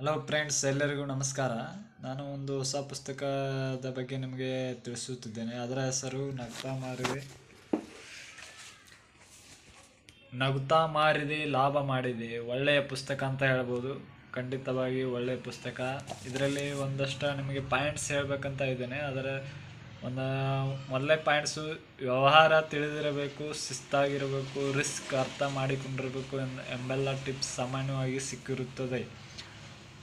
Hello friends ಎಲ್ಲರಿಗೂ ನಮಸ್ಕಾರ. ನಾನು ಒಂದು ಹೊಸ ಪುಸ್ತಕದ ಬಗ್ಗೆ ನಿಮಗೆ ತಿಳಿಸುತ್ತಿದ್ದೇನೆ. ಅದರ ಹೆಸರು ನಗ್ತಾ ಮಾರಿದೆ. ನಗ್ತಾ ಮಾರಿದೆ, ಲಾಭ ಮಾಡಿದೆ. ಒಳ್ಳೆಯ ಪುಸ್ತಕ ಅಂತ ಹೇಳ್ಬೋದು. ಖಂಡಿತವಾಗಿ ಒಳ್ಳೆಯ ಪುಸ್ತಕ. ಇದರಲ್ಲಿ ಒಂದಷ್ಟು ನಿಮಗೆ ಪಾಯಿಂಟ್ಸ್ ಹೇಳಬೇಕಂತ ಇದ್ದೇನೆ. ಅದರ ಒಂದು ಮೊದಲೇ ಪಾಯಿಂಟ್ಸು ವ್ಯವಹಾರ ತಿಳಿದಿರಬೇಕು, ಶಿಸ್ತಾಗಿರಬೇಕು ರಿಸ್ಕ್ ಅರ್ಥ ಮಾಡಿಕೊಂಡಿರಬೇಕು ಎಂಬ ಎಂಬೆಲ್ಲ ಟಿಪ್ಸ್ ಸಾಮಾನ್ಯವಾಗಿ ಸಿಕ್ಕಿರುತ್ತದೆ.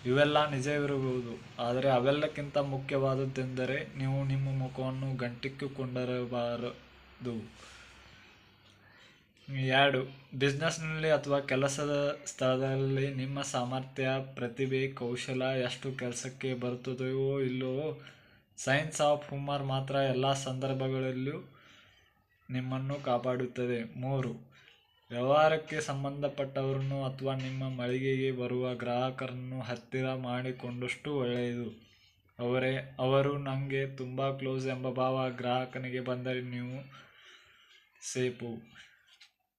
ಇವೆಲ್ಲ ನಿಜವಿರಬಹುದು. ಆದರೆ ಅವೆಲ್ಲಕ್ಕಿಂತ ಮುಖ್ಯವಾದದ್ದೆಂದರೆ ನೀವು ನಿಮ್ಮ ಮುಖವನ್ನು ಗಂಟಿಕ್ಕಿಕೊಂಡಿರಬಾರದು ಎರಡು ಬಿಸ್ನೆಸ್ನಲ್ಲಿ ಅಥವಾ ಕೆಲಸದ ಸ್ಥಳದಲ್ಲಿ ನಿಮ್ಮ ಸಾಮರ್ಥ್ಯ, ಪ್ರತಿಭೆ, ಕೌಶಲ ಎಷ್ಟು ಕೆಲಸಕ್ಕೆ ಬರುತ್ತದೆಯೋ ಇಲ್ಲವೋ, ಸೈನ್ಸ್ ಆಫ್ ಹುಮರ್ ಮಾತ್ರ ಎಲ್ಲ ಸಂದರ್ಭಗಳಲ್ಲೂ ನಿಮ್ಮನ್ನು ಕಾಪಾಡುತ್ತದೆ. ಮೂರು ವ್ಯವಹಾರಕ್ಕೆ ಸಂಬಂಧಪಟ್ಟವರನ್ನು ಅಥವಾ ನಿಮ್ಮ ಮಳಿಗೆಗೆ ಬರುವ ಗ್ರಾಹಕರನ್ನು ಹತ್ತಿರ ಮಾಡಿಕೊಂಡಷ್ಟು ಒಳ್ಳೆಯದು. ಅವರೇ, ಅವರು ನನಗೆ ತುಂಬ ಕ್ಲೋಸ್ ಎಂಬ ಭಾವ ಗ್ರಾಹಕನಿಗೆ ಬಂದರೆ ನೀವು ಸೇಫು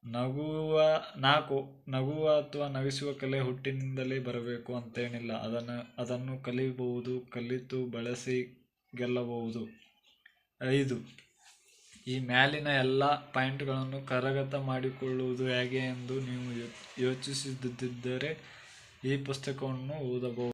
ನಗುವ ನಾಲ್ಕು ನಗುವ ಅಥವಾ ನಗಿಸುವ ಕಲೆ ಹುಟ್ಟಿನಿಂದಲೇ ಬರಬೇಕು ಅಂತೇನಿಲ್ಲ. ಅದನ್ನು ಅದನ್ನು ಕಲಿಯಬಹುದು ಕಲಿತು ಬಳಸಿ ಗೆಲ್ಲಬಹುದು. ಐದು ಈ ಮ್ಯಾಲಿನ ಎಲ್ಲ ಪಾಯಿಂಟ್ಗಳನ್ನು ಕರಗತ ಮಾಡಿಕೊಳ್ಳುವುದು ಹೇಗೆ ಎಂದು ನೀವು ಯೋ ಯೋಚಿಸುತ್ತಿದ್ದರೆ ಈ ಪುಸ್ತಕವನ್ನು ಓದಬಹುದು.